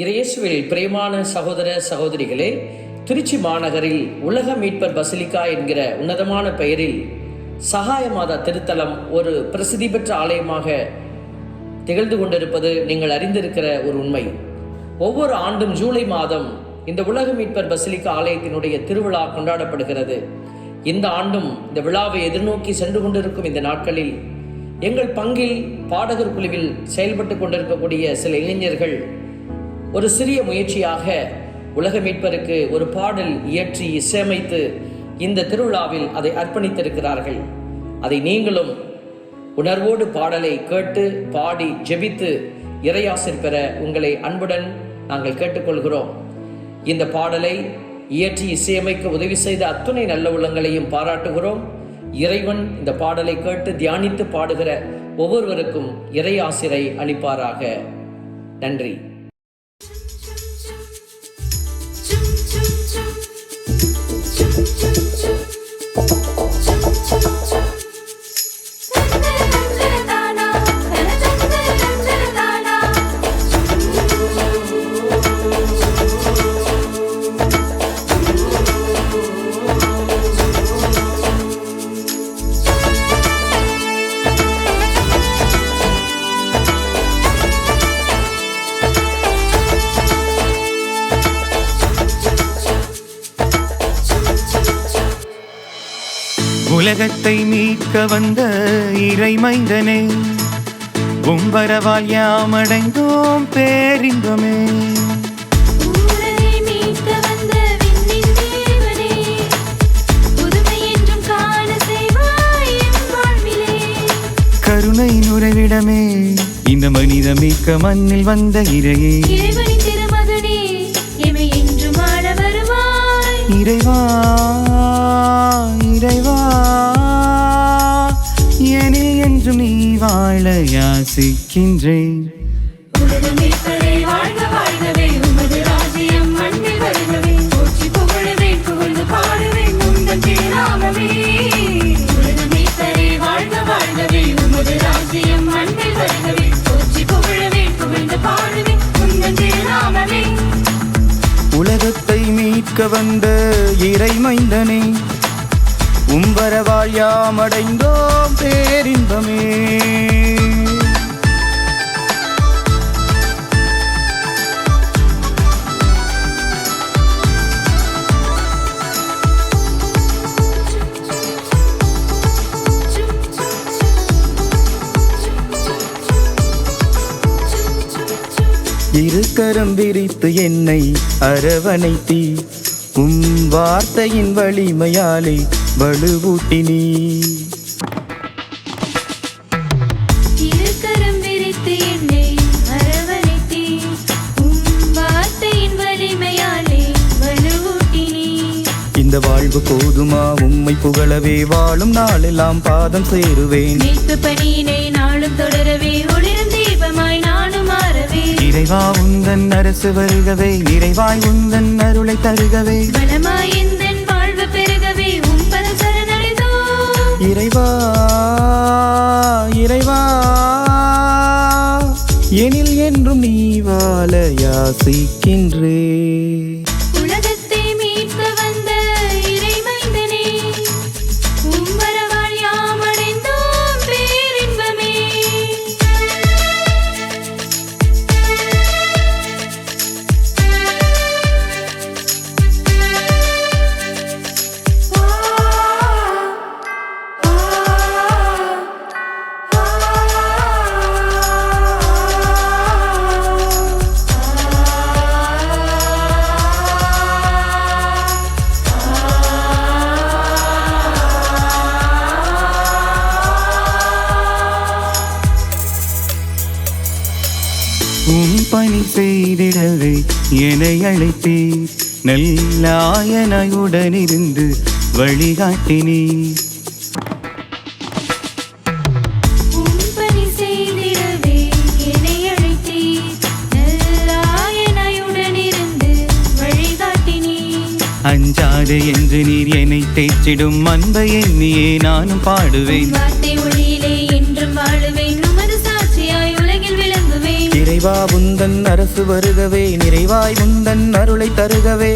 இறையேசுவில் பிரியமான சகோதர சகோதரிகளே திருச்சி மாநகரில் உலக மீட்பர் பசிலிக்கா என்கிற உன்னதமான பெயரில் சகாய மாதா திருத்தலம் ஒரு பிரசித்தி பெற்ற ஆலயமாக திகழ்ந்து கொண்டிருப்பது நீங்கள் அறிந்திருக்கிற ஒரு உண்மை. ஒவ்வொரு ஆண்டும் ஜூலை மாதம் இந்த உலக மீட்பர் பசிலிக்கா ஆலயத்தினுடைய திருவிழா கொண்டாடப்படுகிறது. இந்த ஆண்டும் இந்த விழாவை எதிர்நோக்கி சென்று கொண்டிருக்கும் இந்த நாட்களில் எங்கள் பங்கில் பாடகர் குழுவில் செயல்பட்டு கொண்டிருக்கக்கூடிய சில இளைஞர்கள் ஒரு சிறிய முயற்சியாக உலக மீட்பருக்கு ஒரு பாடல் இயற்றி இசையமைத்து இந்த திருவிழாவில் அதை அர்ப்பணித்திருக்கிறார்கள். அதை நீங்களும் உணர்வோடு பாடலை கேட்டு பாடி ஜெபித்து இறையாசிர் பெற உங்களை அன்புடன் நாங்கள் கேட்டுக்கொள்கிறோம். இந்த பாடலை இயற்றி இசையமைக்க உதவி செய்த அத்துணை நல்ல உள்ளங்களையும் பாராட்டுகிறோம். இறைவன் இந்த பாடலை கேட்டு தியானித்து பாடுகிற ஒவ்வொருவருக்கும் இறை ஆசிரை அளிப்பாராக. நன்றி. உலகத்தை மீட்க வந்த இறைமைந்தனே உம்பரவால் யாமடைந்தோம் பேரின்பமே. கருணை நுரைவிடமே இந்த மனித மீட்க மண்ணில் வந்த இறையே. உலகத்தை மீட்க வந்த இறைமைந்தனே உம்பரவால் யாமடைந்தோம் பேரின்பமே. இருக்கரம் விரித்து என்னை அரவணைத்தி. உம் வார்த்தையின் வலிமையாலே வலுவூட்டினீ. இந்த வாழ்வு போதுமா? உம்மை புகழவே வாழும் நாளெல்லாம் பாதம் சேருவேன். பணியினை நாளும் இறைவா உந்தன் அரசு வருகவே நிறைவாய் உந்தன் அருளை தருகவே. வாழ்வு பெருகவே இறைவா இறைவா எனில் என்றும் நீ வாழ யாசிக்கின்றே. உம் பணி செய்திடவே என்னை அழைத்தீர். நல்லாயனாய் உடனிருந்து வழிகாட்டினீர். அஞ்சாது என்று நீர் என்னை தேய்ச்சிடும் அன்பை எண்ணியே நானும் பாடுவேன். உம் வார்த்தை ஒளியிலே என்றும் வாழுவேன். இறைவா உந்தன் அரசு வருகவே நிறைவாய் உந்தன் அருளை தருகவே.